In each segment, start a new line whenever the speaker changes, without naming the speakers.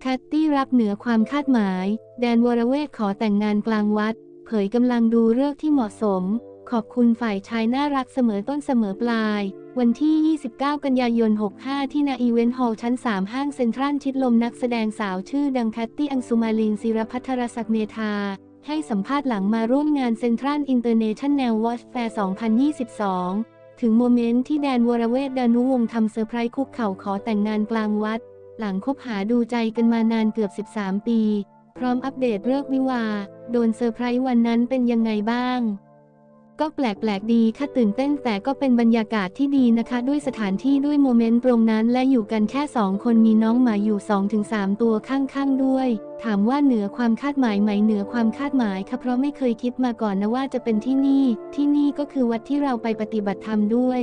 แคตตี้รับเหนือความคาดหมาย แดนวรเวทขอแต่งงานกลางวัด เผยกำลังดูเลิกที่เหมาะสม ขอบคุณฝ่ายชายน่ารักเสมอต้นเสมอปลาย วันที่ 29 กันยายน 65 ที่นาอีเวนต์ฮอลล์ชั้น 3 ห้างเซ็นทรัลชิดลมนักแสดงสาวชื่อดังแคตตี้อังสุมาลินศิรพัทรศักเมธาให้สัมภาษณ์หลังมาร่วมงานเซ็นทรัลอินเตอร์เนชั่นแนลวอชแฟร์ 2022 ถึงโมเมนต์ที่แดนวรเวทดานุวงศ์ทำเซอร์ไพรส์คุกเข่าขอแต่งงานกลางวัด หลังคบหาดูใจกันมานานเกือบ 13 ปี พร้อมอัปเดตเลิกวิวา โดนเซอร์ไพรส์วันนั้นเป็นยังไงบ้าง ก็แปลกๆดีค่ะตื่นเต้นแต่ก็เป็นบรรยากาศที่ดีนะคะ ด้วยสถานที่ด้วยโมเมนต์ตรงนั้นและอยู่กันแค่สองคนมีน้องหมาอยู่ 2-3 ตัวข้างๆด้วย ถามว่าเหนือความคาดหมายไหมเหนือความคาดหมายค่ะเพราะไม่เคยคิดมาก่อนนะว่าจะเป็นที่นี่ ที่นี่ก็คือวัดที่เราไปปฏิบัติธรรมด้วย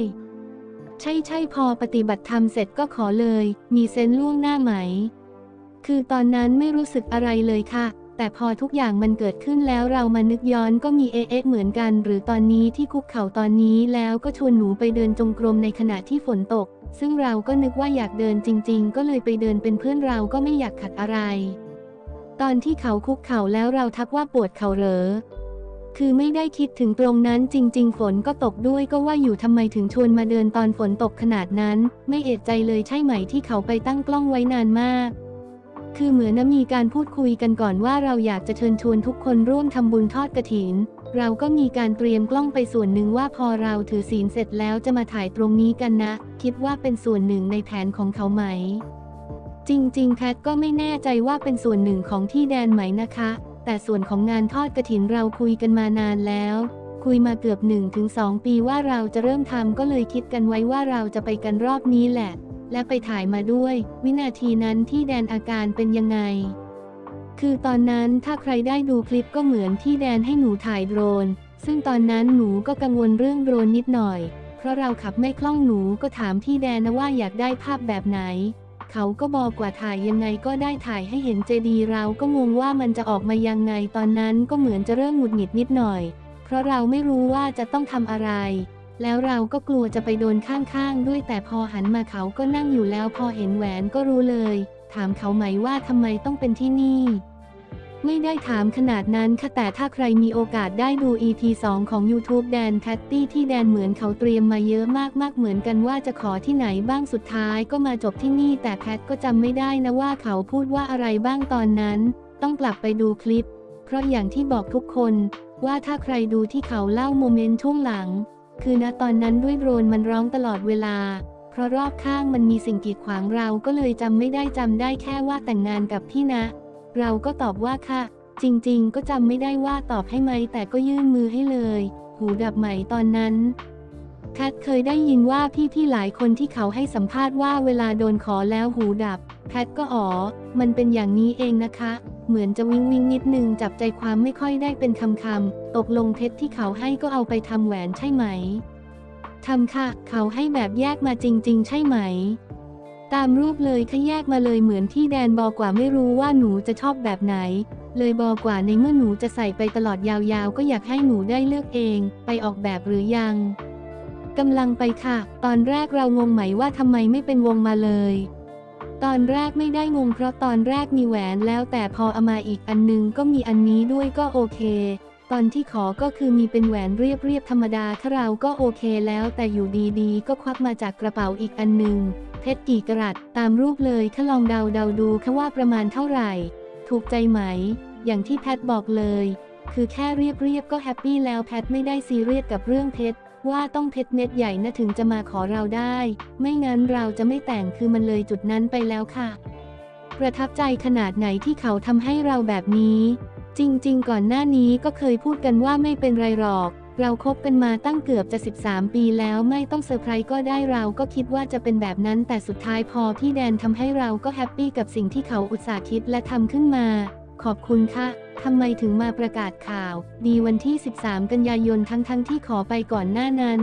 ใช่ใช่พอปฏิบัติธรรมเสร็จก็ขอเลย มีเซนล่วงหน้าไหม คือตอนนั้นไม่รู้สึกอะไรเลยค่ะ แต่พอทุกอย่างมันเกิดขึ้นแล้วเรามานึกย้อนก็มีเอเอะเหมือนกัน หรือตอนนี้ที่คุกเข่าตอนนี้แล้วก็ชวนหนูไปเดินจงกรมในขณะที่ฝนตก ซึ่งเราก็นึกว่าอยากเดินจริง ๆ ก็เลยไปเดินเป็นเพื่อนเราก็ไม่อยากขัดอะไร ตอนที่เขาคุกเข่าแล้วเราทักว่าปวดเข่าเหรอ คือไม่ได้คิดถึงตรงนั้นจริง ๆ ฝนก็ตกด้วยก็ว่าอยู่ทำไมถึงชวนมาเดินตอนฝนตกขนาดนั้น ไม่เอะใจเลยใช่ไหมที่เขาไปตั้งกล้องไว้นานมาก คือเหมือนมีการพูดคุยกันก่อนว่าเราอยากจะเชิญชวนทุกคนร่วมทำบุญทอดกระถิน เราก็มีการเตรียมกล้องไปส่วนหนึ่งว่าพอเราถือศีลเสร็จแล้วจะมาถ่ายตรงนี้กันนะ คิดว่าเป็นส่วนหนึ่งในแผนของเขาไหม จริง ๆแพทก็ไม่แน่ใจว่าเป็นส่วนหนึ่งของที่แดนไหมนะคะ แต่ส่วนของงานทอดกระถินเราคุยกันมานานแล้ว คุยมาเกือบ 1-2 ปีว่าเราจะเริ่มทำก็เลยคิดกันไว้ว่าเราจะไปกันรอบนี้แหละ และไปถ่ายมาด้วย วินาทีนั้นที่แดนอาการเป็นยังไง คือตอนนั้นถ้าใครได้ดูคลิปก็เหมือนที่แดนให้หนูถ่ายโดรน ซึ่งตอนนั้นหนูก็กังวลเรื่องโดรนนิดหน่อย เพราะเราขับไม่คล่องหนูก็ถามพี่แดนนะว่าอยากได้ภาพแบบไหน เขาก็บอกว่าถ่ายยังไงก็ได้ถ่ายให้เห็นเจดีเราก็งงว่ามันจะออกมายังไงตอนนั้นก็เหมือนจะเริ่มหงุดหงิดนิดหน่อย เพราะเราไม่รู้ว่าจะต้องทำอะไร แล้วเราก็กลัวจะไปโดนข้างๆ ด้วยแต่พอหันมาเขาก็นั่งอยู่แล้วพอเห็นแหวนก็รู้เลย ถามเขาไหมว่าทำไมต้องเป็นที่นี่ ไม่ได้ถามขนาดนั้นค่ะแต่ถ้าใครมีโอกาสได้ดู EP 2 ของ YouTube แดนแคตตี้ที่แดนเหมือนเขาเตรียมมาเยอะมากๆ เหมือนกันว่าจะขอที่ไหนบ้างสุดท้ายก็มาจบที่นี่ แต่แพทก็จำไม่ได้นะว่าเขาพูดว่าอะไรบ้างตอนนั้น ต้องกลับไปดูคลิป เพราะอย่างที่บอกทุกคน ว่าถ้าใครดูที่เขาเล่าโมเมนต์ช่วงหลัง คือณตอนนั้นด้วยโดรนมันร้องตลอดเวลา เพราะรอบข้างมันมีสิ่งกีดขวางเราก็เลยจำไม่ได้จำได้แค่ว่าแต่งงานกับพี่นะ เราก็ตอบว่าค่ะ จริงๆ ก็จำไม่ได้ว่าตอบให้ไหมแต่ก็ยื่นมือให้เลย หูดับไหมตอนนั้นแคทเคยได้ยินว่าพี่ๆหลายคนที่เขาให้สัมภาษณ์ว่าเวลาโดนขอแล้วหูดับแพทก็อ๋อ มันเป็นอย่างนี้เองนะคะ เหมือนจะวิงวิงนิดนึงจับใจความไม่ค่อยได้เป็นคำคำๆตกลงเพชรที่เขาให้ก็เอาไปทำแหวนใช่ไหมทำค่ะ เขาให้แบบแยกมาจริง ๆ ใช่ไหม ตามรูปเลยค่ะแยกมาเลยเหมือนที่แดนบอกว่าไม่รู้ว่าหนูจะชอบแบบไหน เลยบอกว่าในเมื่อหนูจะใส่ไปตลอดยาวๆ ก็อยากให้หนูได้เลือกเอง ไปออกแบบหรือยังกำลังไปค่ะ ตอนแรกเรางงไหมว่าทำไมไม่เป็นวงมาเลย ตอนแรกไม่ได้งงเพราะตอนแรกมีแหวนแล้วแต่พอเอามาอีกอันนึงก็มีอันนี้ด้วยก็โอเค ตอนที่ขอก็คือมีเป็นแหวนเรียบๆธรรมดาถ้าเราก็โอเคแล้วแต่อยู่ดีๆ ก็ควักมาจากกระเป๋าอีกอันหนึ่งเพชรกี่กรัตตามรูปเลยค่ะลองเดาเดาๆดูค่ะว่าประมาณเท่าไหร่ ถูกใจไหม อย่างที่แพทบอกเลย คือแค่เรียบเรียบๆก็แฮปปี้แล้วแพทไม่ได้ซีเรียสกับเรื่องเพชรว่าต้องเพชรเม็ดใหญ่นะถึงจะมาขอเราได้ ไม่งั้นเราจะไม่แต่งคือมันเลยจุดนั้นไปแล้วค่ะ ประทับใจขนาดไหนที่เขาทำให้เราแบบนี้ จริง ๆ ก่อนหน้านี้ก็เคยพูดกันว่าไม่เป็นไรหรอก เราคบกันมาตั้งเกือบจะ 13 ปีแล้วไม่ต้องเซอร์ไพรส์ก็ได้เราก็คิดว่าจะเป็นแบบนั้นแต่สุดท้ายพอพี่แดนทำให้เราก็แฮปปี้กับสิ่งที่เขาอุตส่าห์คิดและทำขึ้นมา ขอบคุณค่ะทำไมถึงมาประกาศข่าว ดีวันที่ 13 กันยายนทั้งๆทที่ขอไปก่อนหน้านั้น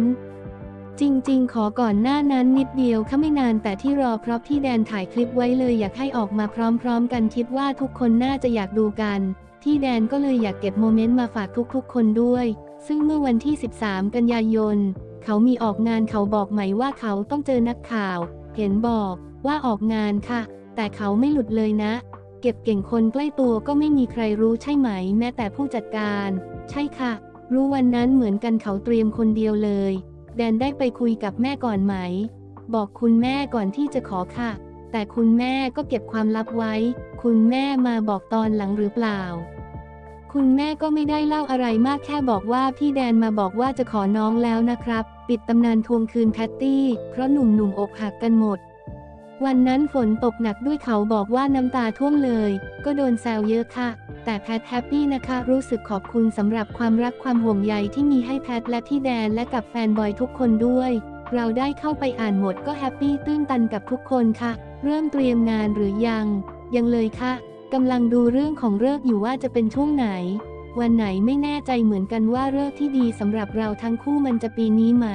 จริง ๆ ขอก่อนหน้านั้นนิดเดียวค่ะไม่นานแต่ที่รอเพราะพี่แดนถ่ายคลิปไว้เลยอยากให้ออกมาพร้อม ๆ กันคิดว่าทุกคนน่าจะอยากดูกัน พี่แดนก็เลยอยากเก็บโมเมนต์มาฝากทุกๆ คนด้วย ซึ่งเมื่อวันที่ 13 กันยายน เขามีออกงานเขาบอกไหมว่าเขาต้องเจอนักข่าว เห็นบอกว่าออกงานค่ะ แต่เขาไม่หลุดเลยนะ เก็บเก่งคนใกล้ตัวก็ไม่มีใครรู้ใช่ไหม แม้แต่ผู้จัดการ ใช่ค่ะ รู้วันนั้นเหมือนกันเขาเตรียมคนเดียวเลย แดนได้ไปคุยกับแม่ก่อนไหม บอกคุณแม่ก่อนที่จะขอค่ะ แต่คุณแม่ก็เก็บความลับไว้ คุณแม่มาบอกตอนหลังหรือเปล่า คุณแม่ก็ไม่ได้เล่าอะไรมากแค่บอกว่าพี่แดนมาบอกว่าจะขอน้องแล้วนะครับ ปิดตำนานทวงคืนแพตตี้ เพราะหนุ่มๆอกหักกันหมด วันนั้นฝนตกหนักด้วยเขาบอกว่าน้ำตาท่วมเลย ก็โดนแซวเยอะค่ะ แต่แพทแฮปปี้นะคะ รู้สึกขอบคุณสำหรับความรักความห่วงใยที่มีให้แพทและพี่แดนและกับแฟนบอยทุกคนด้วย เราได้เข้าไปอ่านหมดก็แฮปปี้ตื้นตันกับทุกคนค่ะ เริ่มเตรียมงานหรือยัง ยังเลยค่ะกำลังดูเรื่องของเลิกอยู่ว่าจะเป็นช่วงไหน วันไหนไม่แน่ใจเหมือนกันว่าเลิกที่ดีสำหรับเราทั้งคู่มันจะปีนี้ไหม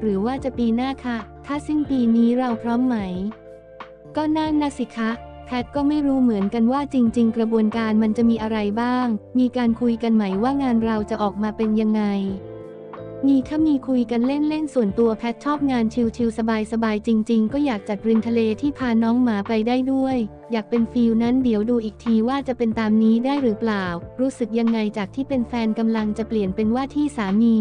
หรือว่าจะปีหน้าค่ะ ถ้าสิ้นปีนี้เราพร้อมไหม ก็นั่นนะสิคะแพทก็ไม่รู้เหมือนกันว่าจริง ๆ กระบวนการมันจะมีอะไรบ้าง มีการคุยกันไหมว่างานเราจะออกมาเป็นยังไง มีถ้ามีคุยกันเล่นๆ ส่วนตัวแพทชอบงานชิลๆสบายๆ จริง ๆ ก็อยากจัดริมทะเลที่พาน้องหมาไปได้ด้วย อยากเป็นฟิลนั้นเดี๋ยวดูอีกทีว่าจะเป็นตามนี้ได้หรือเปล่า รู้สึกยังไงจากที่เป็นแฟนกำลังจะเปลี่ยนเป็นว่าที่สามี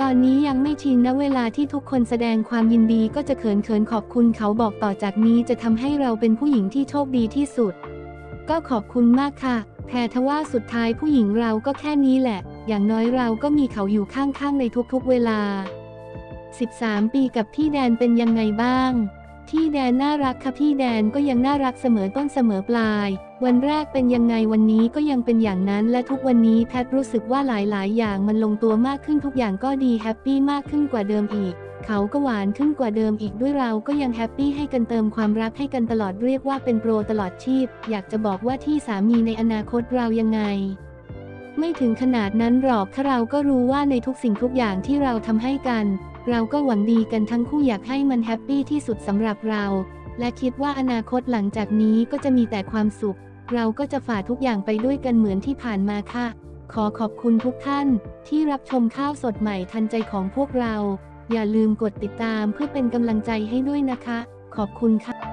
ตอนนี้ยังไม่ชินนะเวลาที่ทุกคนแสดงความยินดีก็จะเขินเขินๆขอบคุณเขาบอกต่อจากนี้จะทำให้เราเป็นผู้หญิงที่โชคดีที่สุด ก็ขอบคุณมากค่ะแพรทว่าสุดท้ายผู้หญิงเราก็แค่นี้แหละ อย่างน้อยเราก็มีเขาอยู่ข้างๆในทุกๆเวลา 13 ปีกับพี่แดนเป็นยังไงบ้าง พี่แดนน่ารักค่ะพี่แดนก็ยังน่ารักเสมอต้นเสมอปลาย วันแรกเป็นยังไงวันนี้ก็ยังเป็นอย่างนั้น และทุกวันนี้แพทรู้สึกว่าหลายๆ อย่างมันลงตัวมากขึ้นทุกอย่างก็ดีแฮปปี้มากขึ้นกว่าเดิมอีกเขาก็หวานขึ้นกว่าเดิมอีกด้วยเราก็ยังแฮปปี้ให้กันเติมความรักให้กันตลอดเรียกว่าเป็นโปรตลอดชีพ อยากจะบอกว่าที่สามีในอนาคตเรายังไง ไม่ถึงขนาดนั้นหรอกถ้าเราก็รู้ว่าในทุกสิ่งทุกอย่างที่เราทำให้กัน เราก็หวังดีกันทั้งคู่อยากให้มันแฮปปี้ที่สุดสำหรับเรา และคิดว่าอนาคตหลังจากนี้ก็จะมีแต่ความสุข เราก็จะฝ่าทุกอย่างไปด้วยกันเหมือนที่ผ่านมาค่ะ ขอขอบคุณทุกท่านที่รับชมข้าวสดใหม่ทันใจของพวกเรา อย่าลืมกดติดตามเพื่อเป็นกำลังใจให้ด้วยนะคะ ขอบคุณค่ะ